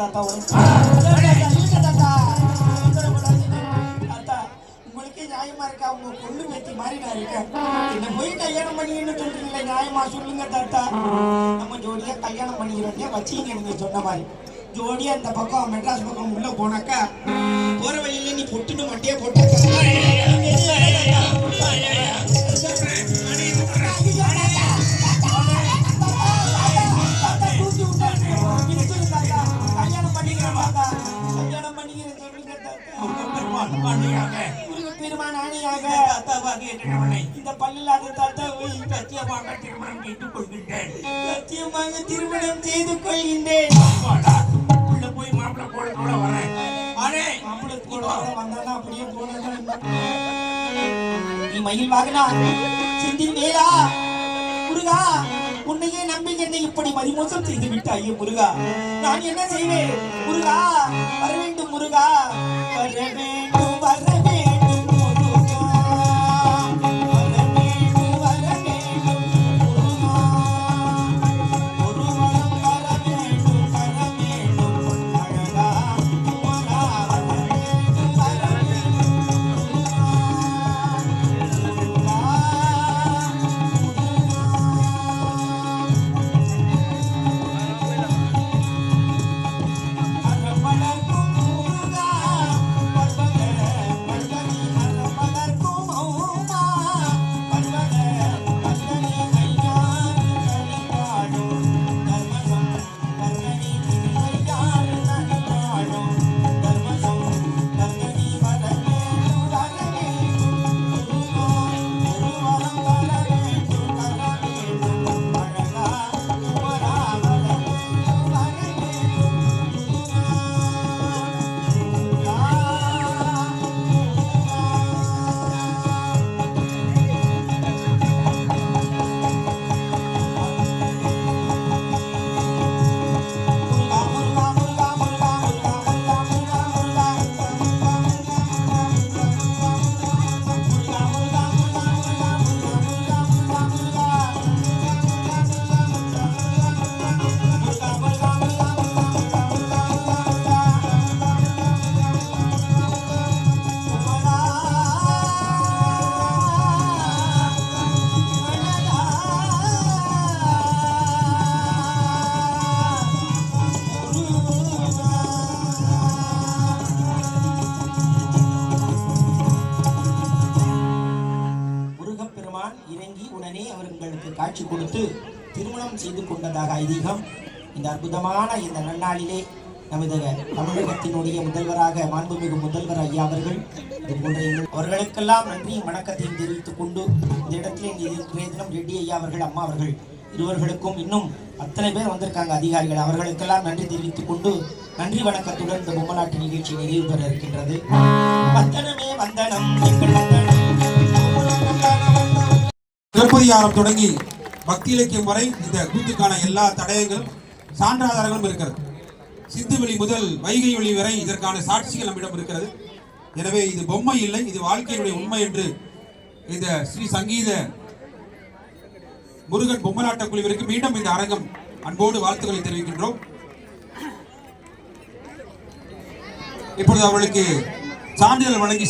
தாத்தா ஒரு இருங்க தாத்தா தாத்தா. உங்களுக்கே நியாயமா இருக்கா? உங்க கொள்ளு வெத்தி மாதிரி நான் இருக்கேன். என்ன போய் கல்யாணம் பண்ணிக்கணும்னு சொல்றீங்களே நியாயமா சொல்லுங்க தாத்தா. நம்ம ஜோடியா கல்யாணம் பண்ணிக்கிறோம். வச்சீங்க நீங்க சொன்ன மாதிரி? ஜோடியா இந்த பக்கம் மெட்ராஸ் பக்கம் உள்ள போனாக்கா போற வழியில நீ பொட்டுன்னு மட்டையே மனைவியாக தாத்தாவாக என்னை இந்த பல்லில்லாத தாத்தாவை சத்தியமாக திருமணம் செய்து கொள்கின்றேன். சத்தியமாக திருமணம் செய்து கொள்கின்றேன். உள்ள போய் மாப்பிள்ளை கூட வரேன். அடே மாப்பிள்ள கூட வந்தானா அப்படியே போனதான் நீ மயில் வாகனா? செந்தில் வேலா முருகா உன்னையே நம்பி என்னை இப்படி மதிமோசம் செய்து விட்டாயே முருகா? நான் என்ன செய்வேன்? முருகா வர வேண்டும் முருகா. வரவே பெருமான் இறங்கி உடனே அவர்களுக்கு காட்சி கொடுத்து திருமணம் செய்து கொண்டதாக ஐதீகம். இந்த அற்புதமான இந்த நன்னாளிலே நமது தமிழகத்தினுடைய முதல்வராக மாண்புமிகு முதல்வர் ஐயா அவர்கள் இது போன்ற அவர்களுக்கெல்லாம் நன்றியும் வணக்கத்தையும் தெரிவித்துக் கொண்டு இந்த இடத்திலே இன்றைய தினம் ரெட்டி ஐயா அவர்கள் அம்மா அவர்கள் இருவர்களுக்கும் இன்னும் அத்தனை பேர் வந்திருக்காங்க அதிகாரிகள் அவர்களுக்கெல்லாம் நன்றி தெரிவித்துக் கொண்டு நன்றி வணக்கத்துடன் இந்த பொம்மநாட்டு நிகழ்ச்சி நிறைவு பெற இருக்கின்றது. வந்தனமே வந்தனம் வந்தனம். சிலப்பதிகாரம் தொடங்கி பக்தி இலக்கியம் வரை இந்த கூத்துக்கான எல்லா தடயங்களும் சான்றாதாரங்களும் இருக்கிறது. சிந்துவெளி முதல் வைகை ஒளி வரை இதற்கான சாட்சிகள் நம்மிடம் இருக்கிறது. எனவே இது பொம்மை இல்லை இது வாழ்க்கையினுடைய உண்மை என்று இந்த ஸ்ரீ சங்கீத முருகன் பொம்மலாட்ட குழுவிற்கு மீண்டும் இந்த அரங்கம் அன்போடு வாழ்த்துக்களை தெரிவிக்கின்றோம். இப்பொழுது அவர்களுக்கு சான்றிதழ் வழங்கி